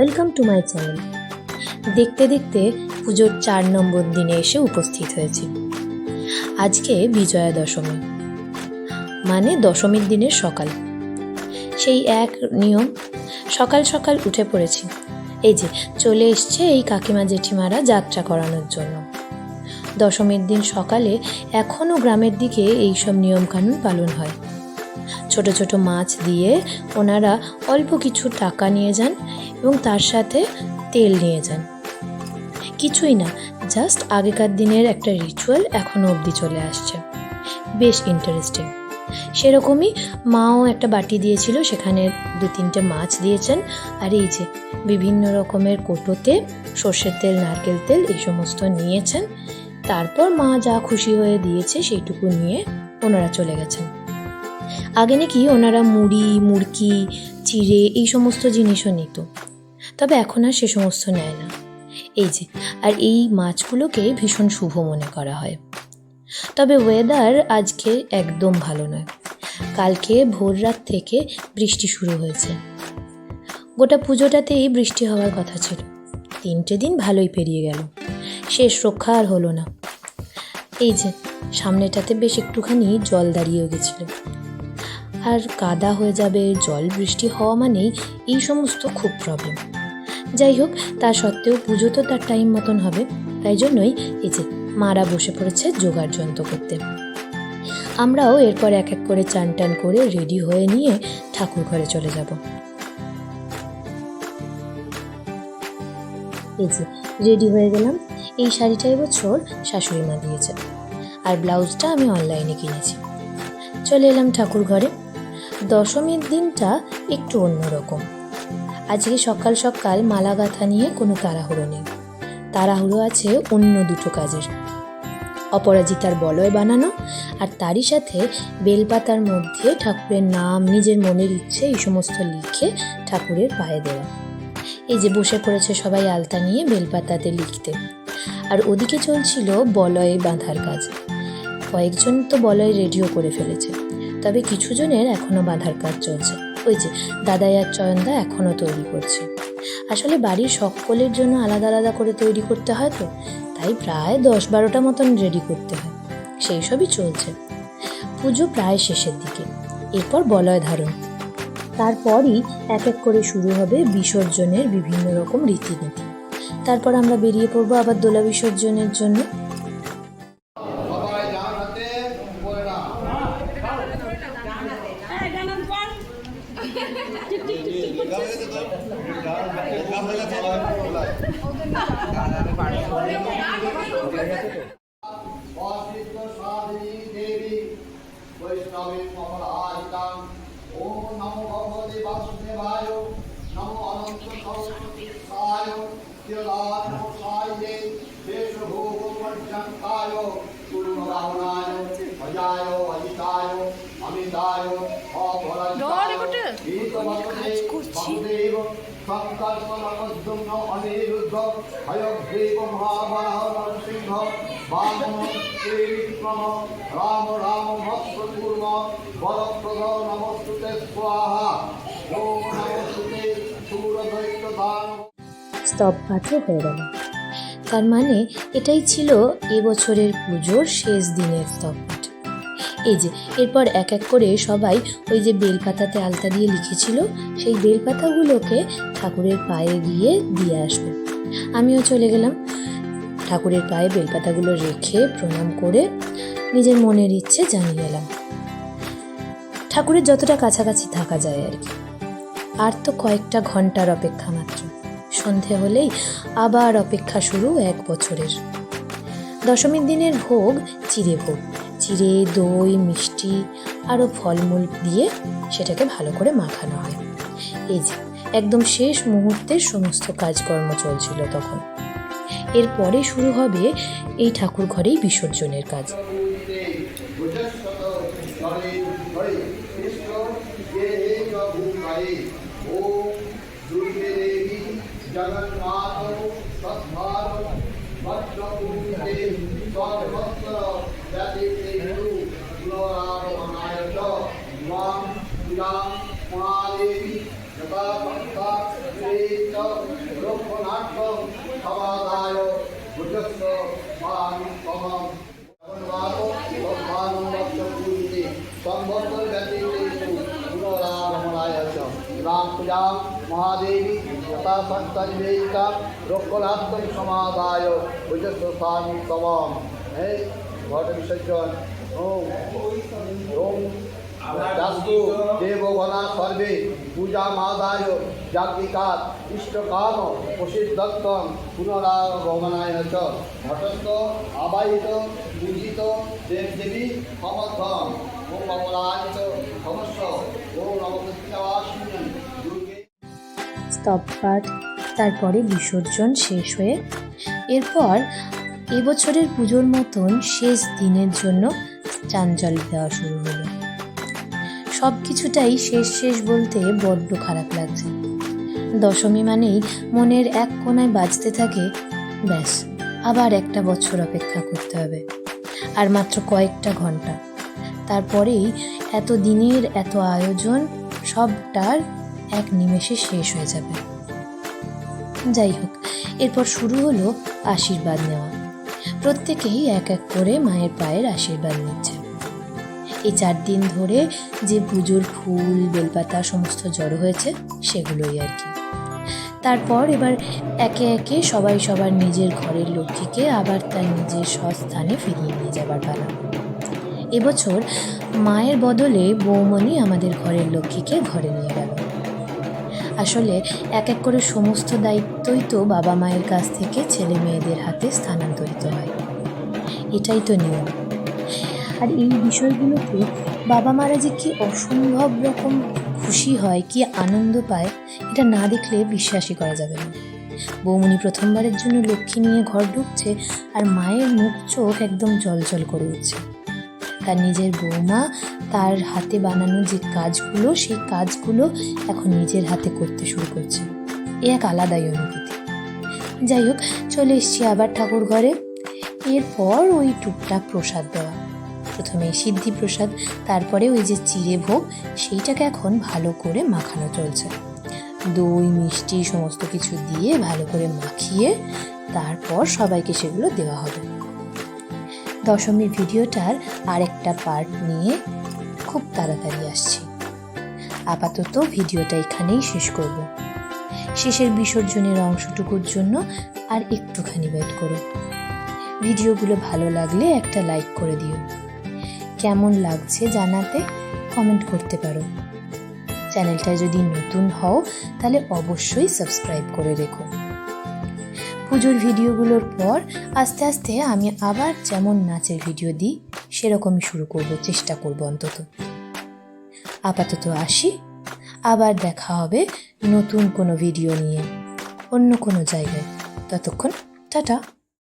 Welcome to my channel দেখতে দেখতে পুজোর চার নম্বর দিনে এসে উপস্থিত হয়েছি। আজকে বিজয়া দশমী মানে দশমীর দিনের সকাল। সেই এক নিয়ম, সকাল সকাল উঠে পড়েছি। এই যে, চলে এসছে এই কাকিমা জেঠিমারা যাত্রা করানোর জন্য। দশমীর দিন সকালে এখনও গ্রামের দিকে এইসব নিয়মকানুন পালন হয়। ছোট ছোট মাছ দিয়ে ওনারা অল্প কিছু টাকা নিয়ে যান এবং তার সাথে তেল নিয়ে যান। কিছুই না জাস্ট আগেকার দিনের একটা রিচুয়াল এখনও অবধি চলে আসছে। বেশ ইন্টারেস্টিং সেরকমই মাও একটা বাটি দিয়েছিল, সেখানে দু তিনটে মাছ দিয়েছেন। আর এই যে বিভিন্ন রকমের কোটোতে সর্ষের তেল, নারকেল তেল এই সমস্ত নিয়েছেন। তারপর মা যা খুশি হয়ে দিয়েছে সেইটুকু নিয়ে ওনারা চলে গেছেন। আগে নাকি ওনারা মুড়ি, মুড়কি, চিড়ে এই সমস্ত জিনিসও নিত। তবে এখন আর সে সমস্ত নেয় না। এই যে, আর এই মাছগুলোকে ভীষণ শুভ মনে করা হয়। তবে ওয়েদার আজকে একদম ভালো নয়। কালকে ভোর রাত থেকে বৃষ্টি শুরু হয়েছে। গোটা পুজোটাতেই বৃষ্টি হওয়ার কথা ছিল। তিনটে দিন ভালোই পেরিয়ে গেল। শেষ রক্ষা আর হলো না। এই যে, সামনেটাতে বেশ একটুখানি জল দাঁড়িয়েও গেছিল। আর কাদা হয়ে যাবে, জল বৃষ্টি হওয়া মানেই এই সমস্ত খুব প্রবলেম যাই হোক, তা সত্ত্বেও পুজো তো তার টাইম মতন হবে, তাই জন্যই এই যে মারা বসে পড়েছে জোগাড় যন্ত্র করতে। আমরাও এরপর এক এক করে চান টান করে রেডি হয়ে নিয়ে ঠাকুর ঘরে চলে যাব। এই যে রেডি হয়ে গেলাম, এই শাড়িটা এবছর শাশুড়ি মা দিয়েছে। আর ব্লাউজটা আমি অনলাইনে কিনেছি। চলে এলাম ঠাকুর ঘরে। দশমীর দিনটা একটু অন্যরকম। আজকে সকাল সকাল মালা গাঁথা নিয়ে কোনো তাড়াহুড়ো নেই। তাড়াহুড়ো আছে অন্য দুটো কাজের। অপরাজিতার বলয় বানানো আর তারই সাথে বেলপাতার মধ্যে ঠাকুরের নাম, নিজের মনের ইচ্ছে এই সমস্ত লিখে ঠাকুরের পায়ে দেওয়া। এই যে বসে পড়েছে সবাই আলতা নিয়ে বেলপাতাতে লিখতে। আর ওদিকে চলছিল বলয় বাঁধার কাজ। কয়েকজন তো বলয় রেডিও করে ফেলেছে। তবে কিছু জনের এখনও বাঁধার কাজ চলছে। ওই যে, দাদাই আর চয়নদা এখনও তৈরি করছে। আসলে বাড়ির সকলের জন্য আলাদা আলাদা করে তৈরি করতে হয় তো, তাই প্রায় দশ বারোটা মতন রেডি করতে হয়। সেই সবই চলছে। পুজো প্রায় শেষের দিকে। এরপর বলয় ধারণ। তারপরই এক এক করে শুরু হবে বিসর্জনের বিভিন্ন রকম রীতিনীতি। তারপর আমরা বেরিয়ে পড়ব আবার দোলা বিসর্জনের জন্য। বৈষ্ণবী কমলাহিতাং ওম নমো ভগবতে বাসুদেবায় নমো অনন্ত সরস্বতীয় তিরলাট সায়ে দেশভোগ পর্যন্তায় পূর্ণরাহনায় অজায় অজিতায় অমিতায় অপরাজিতায় গীতবন্দে বাসুদেব তার মানে এটাই ছিল এবছরের পুজোর শেষ দিনের স্তব পাঠ এই যে, এরপর এক এক করে সবাই ওই যে বেলপাতাতে আলতা দিয়ে লিখেছিল, সেই বেলপাতাগুলোকে ঠাকুরের পায়ে গিয়ে দিয়ে আসবে। আমিও চলে গেলাম। ঠাকুরের পায়ে বেলপাতাগুলো রেখে প্রণাম করে নিজের মনের ইচ্ছে জানিয়ে এলাম। ঠাকুরের যতটা কাছাকাছি থাকা যায় আর কি। আর তো কয়েকটা ঘণ্টার অপেক্ষা মাত্র। সন্ধে হলেই আবার অপেক্ষা শুরু এক বছরের। দশমীর দিনের ভোগ চিড়ে ভোগ। চিড়ে, দই, মিষ্টি আরও ফলমূল দিয়ে সেটাকে ভালো করে মাখানো হয়। এই যে, একদম শেষ মুহূর্তে সমস্ত কাজকর্ম চলছিল তখন। এরপরে শুরু হবে এই ঠাকুর ঘরেই বিসর্জনের কাজ। বজ্রভূমিতে সর্বত্র ব্যতীতে পুনরাগমনায় চ মাম পূজাং মহাদেবী যথা ভক্তা নিমিত্ত রক্ষণার্থ সমাদায় ভুজস্ব মান কমম সম্বন্ধ ব্যতীতেষু পুনরাগমনায় চ রাম পূজা, মহাদেবী তথা সন্তর্বেদিকা রক্ষণার্থম সমাদায় ভুজস্ব স্বামী কমম হে ঘট বিসর্জন। ওম। ওম। দাস্তু দেবগণা সর্বে পূজা মাদায় যাজ্ঞিকাত ইষ্টকাম প্রসিদ্ধত্তম পুনরাগমনায় চ ঘটস্থ, আবাহিত, পূজিত দেবদেবী সমর্থম ওম অপরাজিত স্তব পাঠ তারপরে বিসর্জন শেষ হয়ে এরপর এবছরের পুজোর মতন শেষ দিনের জন্য চাঞ্চল দেওয়া শুরু হলো। সব কিছুটাই শেষ শেষ বলতে বড্ড খারাপ লাগছে। দশমী মানেই মনের এক কোনায় বাজতে থাকে, ব্যাস, আবার একটা বছর অপেক্ষা করতে হবে, আর মাত্র কয়েকটা ঘণ্টা। তারপরেই এত দিনের এত আয়োজন, সবটার এক নিমেষে শেষ হয়ে যাবে। যাই হোক এরপর শুরু হলো আশীর্বাদ নেওয়া। প্রত্যেকেই এক এক করে মায়ের পায়ের আশীর্বাদ নিচ্ছে। এই চার দিন ধরে যে পুজোর ফুল, বেলপাতা সমস্ত জড়ো হয়েছে, সেগুলোই আর কি। তারপর এবার একে একে সবাই সবার নিজের ঘরের লক্ষ্মীকে আবার তার নিজের স্বস্থানে ফিরিয়ে নিয়ে যাবার পালা। এবছর মায়ের বদলে বৌমণি আমাদের ঘরের লক্ষ্মীকে ঘরে আসলে এক এক করে সমস্ত দায়িত্বই তো বাবা মায়ের কাছ থেকে ছেলে মেয়েদের হাতে স্থানান্তরিত হয়। এটাই তো নিয়ম। আর এই বিষয়গুলোতে বাবা মারা যে কি অসম্ভব রকম খুশি হয়, কি আনন্দ পায়, এটা না দেখলে বিশ্বাসই করা যাবে না। বৌমনি প্রথমবারের জন্য লক্ষ্মী নিয়ে ঘর ঢুকছে আর মায়ের মুখ চোখ একদম জলজল করে উঠছে। তার নিজের বৌমা তার হাতে বানানো যে কাজগুলো, সেই কাজগুলো এখন নিজের হাতে করতে শুরু করছে। এ এক আলাদাই অনুভূতি। যাই হোক, চলে এসছি আবার ঠাকুর ঘরে। এরপর ওই টুকটাক প্রসাদ দেওয়া। প্রথমে সিদ্ধি প্রসাদ, তারপরে ওই যে চিড়ে ভোগ, সেইটাকে এখন ভালো করে মাখানো চলছে। দই, মিষ্টি, সমস্ত কিছু দিয়ে ভালো করে মাখিয়ে তারপর সবাইকে সেগুলো দেওয়া হবে। দশমীর ভিডিওটার আরেকটা পার্ট নিয়ে খুব তাড়াতাড়ি আসছি। আপাতত ভিডিওটা এখানেই শেষ করব। শেষের বিসর্জনের অংশটুকুর জন্য আর একটুখানি ওয়েট করো। ভিডিওগুলো ভালো লাগলে একটা লাইক করে দিও। কেমন লাগছে জানাতে কমেন্ট করতে পারো। চ্যানেলটা যদি নতুন হও, তাহলে অবশ্যই সাবস্ক্রাইব করে রেখো। পুজোর ভিডিওগুলোর পর আস্তে আস্তে আমি আবার যেমন নাচের ভিডিও দিই, সেরকমই শুরু করব, চেষ্টা করব অন্তত। আপাতত আসি। আবার দেখা হবে নতুন কোনো ভিডিও নিয়ে, অন্য কোনো জায়গায়। ততক্ষণ টাটা।